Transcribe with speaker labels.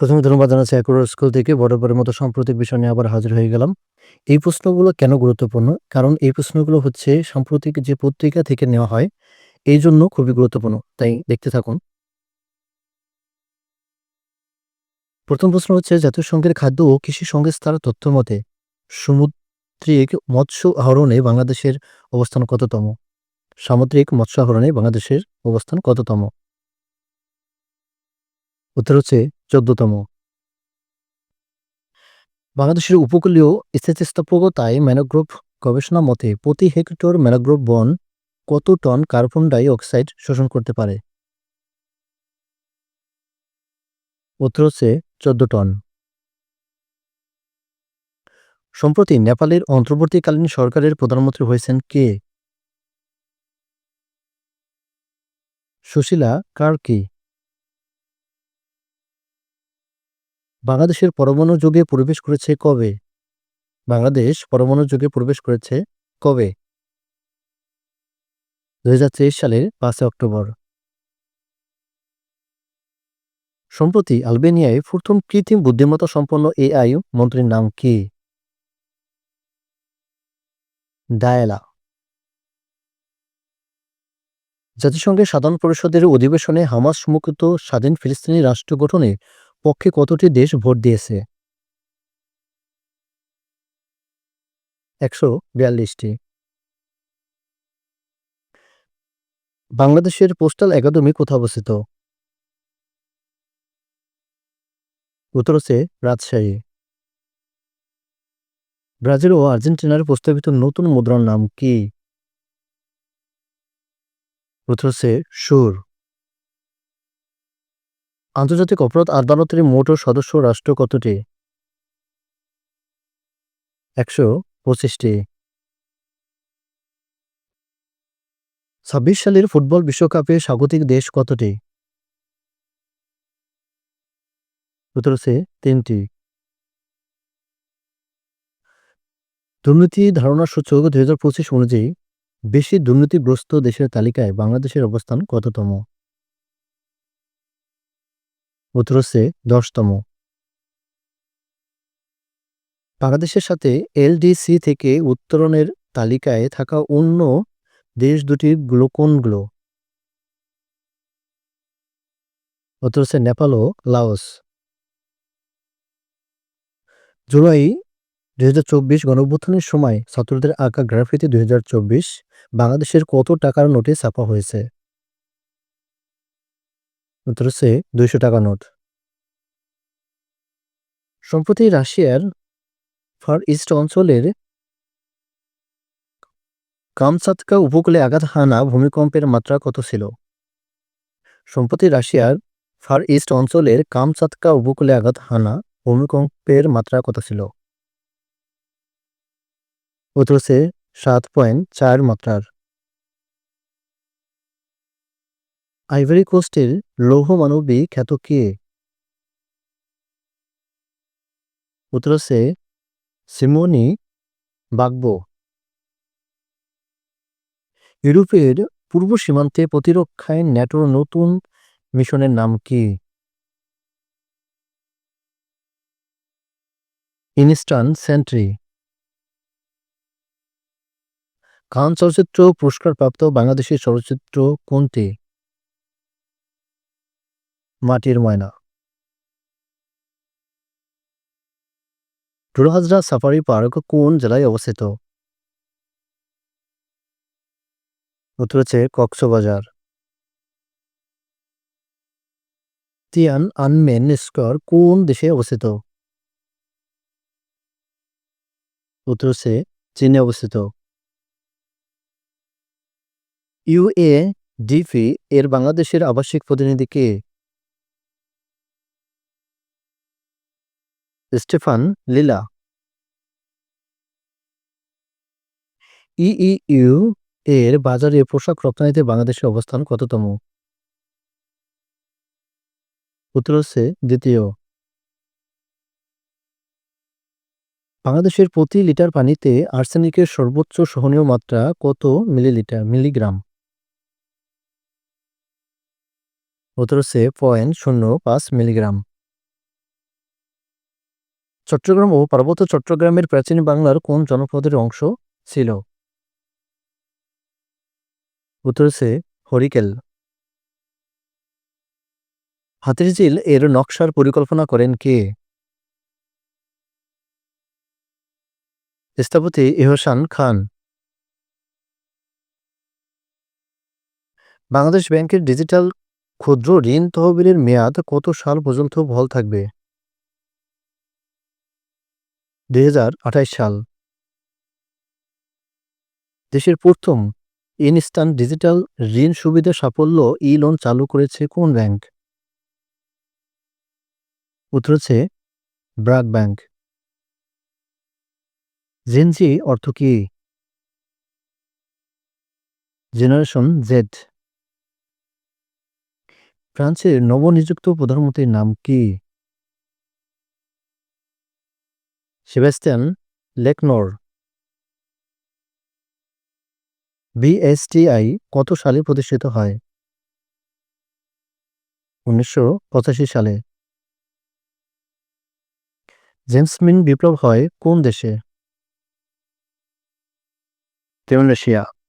Speaker 1: প্রথমে ধন্যবাদ জানাচ্ছি অ্যাকুরার স্কুল থেকে বরাবরের মতো সাম্প্রতিক বিষয় নিয়ে আবার হাজির হয়ে গেলাম এই প্রশ্নগুলো কেন গুরুত্বপূর্ণ কারণ এই প্রশ্নগুলো হচ্ছে সাম্প্রতিক যে পত্রিকা থেকে নেওয়া হয় এই জন্য খুবই গুরুত্বপূর্ণ তাই দেখতে থাকুন প্রথম প্রশ্ন হচ্ছে জাতীয় সংঘের খাদ্য ও কৃষি সংস্থার তথ্য মতে সামুদ্রিক মৎস্য আহরণে বাংলাদেশের অবস্থান কততম সামুদ্রিক মৎস্য আহরণে বাংলাদেশের অবস্থান কততম উত্তর হচ্ছে চোদ্দতম বাংলাদেশের উপকূলীয় স্থিতিস্থাপকতায় ম্যানোগ্রোভ গবেষণা মতে প্রতি হেক্টর ম্যানোগ্রোভ বন কত টন কার্বন ডাই অক্সাইড শোষণ করতে পারে উত্তর হচ্ছে চোদ্দ টন সম্প্রতি নেপালের অন্তর্বর্তীকালীন সরকারের প্রধানমন্ত্রী হয়েছেন কে সুশীলা কার্কি বাংলাদেশের পরমাণু যুগে প্রবেশ করেছে কবে বাংলাদেশ পরমাণু যুগে প্রবেশ করেছে কবে দু সালের পাঁচে অক্টোবর সম্প্রতি আলবেনিয়ায় প্রথম কৃত্রিম বুদ্ধিমত্তা সম্পন্ন এআই মন্ত্রীর নাম কি ডায়েলা জাতিসংঘের সাধারণ পরিষদের অধিবেশনে হামাস সম্মুখিত স্বাধীন ফিলিস্তিনি রাষ্ট্র গঠনে পক্ষে কতটি দেশ ভোট দিয়েছে একশো বিয়াল্লিশটি বাংলাদেশের পোস্টাল একাডেমি কোথায় অবস্থিত উত্তর হচ্ছে রাজশাহী ব্রাজিল ও আর্জেন্টিনার প্রস্তাবিত নতুন মুদ্রার নাম কি উত্তর হচ্ছে সুর আন্তর্জাতিক অপরাধ আদালতের মোট সদস্য রাষ্ট্র কতটি একশো পঁচিশটি ছাব্বিশ সালের ফুটবল বিশ্বকাপে স্বাগতিক দেশ কতটি সতেরোশে তিনটি দুর্নীতি ধারণা সূচক দুই অনুযায়ী বেশি দুর্নীতিগ্রস্ত দেশের তালিকায় বাংলাদেশের অবস্থান কততম উতরসে দশতম বাংলাদেশের সাথে এলডিসি থেকে উত্তরণের তালিকায় থাকা অন্য দেশ দুটির গুলো উত্তরসে নেপাল ও লাওস জুলাই দুই হাজার চব্বিশ গণভ্যুত্থানের সময় ছাত্রদের আঁকা গ্রাফিতে দুই হাজার চব্বিশ বাংলাদেশের কত টাকার নোটে ছাপা হয়েছে উত্তর হচ্ছে দুইশো টাকা নোট সম্প্রতি রাশিয়ার ফার ইস্ট অঞ্চলের কামসাতকা উপকূলে আঘাত হানা ভূমিকম্পের মাত্রা কত ছিল সম্প্রতি রাশিয়ার ফার ইস্ট অঞ্চলের কামসাতকা উপকূলে আঘাত হানা ভূমিকম্পের মাত্রা কত ছিল উত্তর হচ্ছে সাত পয়েন্ট চার মাত্রার আইভারি কোস্টের লৌহ মানবী খ্যাত কে উত্তর সে সিমোনি বাগবো ইউরোপের পূর্ব সীমান্তে প্রতিরক্ষায় ন্যাটোর নতুন মিশনের নাম কি ইনস্টান সেন্ট্রি কান চলচ্চিত্র পুরস্কারপ্রাপ্ত বাংলাদেশের চলচ্চিত্র কোনটি মাটির ময়না টুরহাজরা সাফারি পার্ক কোন জেলায় অবস্থিত উত্তর হচ্ছে কক্সবাজার তিয়ান আনমেন স্কোয়ার কোন দেশে অবস্থিত উত্তর হচ্ছে চীনে অবস্থিত ইউএ ডিফি এর বাংলাদেশের আবাসিক প্রতিনিধি কে স্টেফান লীলা ইইউ এর বাজারে পোশাক রপ্তানিতে বাংলাদেশের অবস্থান কততম উত্তর হচ্ছে দ্বিতীয় বাংলাদেশের প্রতি লিটার পানিতে আর্সেনিকের সর্বোচ্চ সহনীয় মাত্রা কত মিলিলিটার মিলিগ্রাম উত্তর হচ্ছে পয়েন্ট শূন্য পাঁচ মিলিগ্রাম চট্টগ্রাম ও পার্বত্য চট্টগ্রামের প্রাচীন বাংলার কোন জনপদের অংশ ছিল উত্তর সে হরিকেল হাতিরঝিল এর নকশার পরিকল্পনা করেন কে স্থপতি ইহসান খান বাংলাদেশ ব্যাংকের ডিজিটাল ক্ষুদ্র ঋণ তহবিলের মেয়াদ কত সাল পর্যন্ত ভল থাকবে দুই সাল দেশের প্রথম ইনস্টান্ট ডিজিটাল ঋণ সুবিধা সাফল্য ই লোন চালু করেছে কোন ব্যাংক উত্তর হচ্ছে ব্রাক ব্যাংক জেনজি অর্থ কি জেনারেশন জেড ফ্রান্সের নবনিযুক্ত প্রধানমন্ত্রীর নাম কি সেবাস্টিয়ান লেকনোর বিএসটিআই কত সালে প্রতিষ্ঠিত হয় উনিশশো সালে জেমসমিন বিপ্লব হয় কোন দেশে তেমন রাশিয়া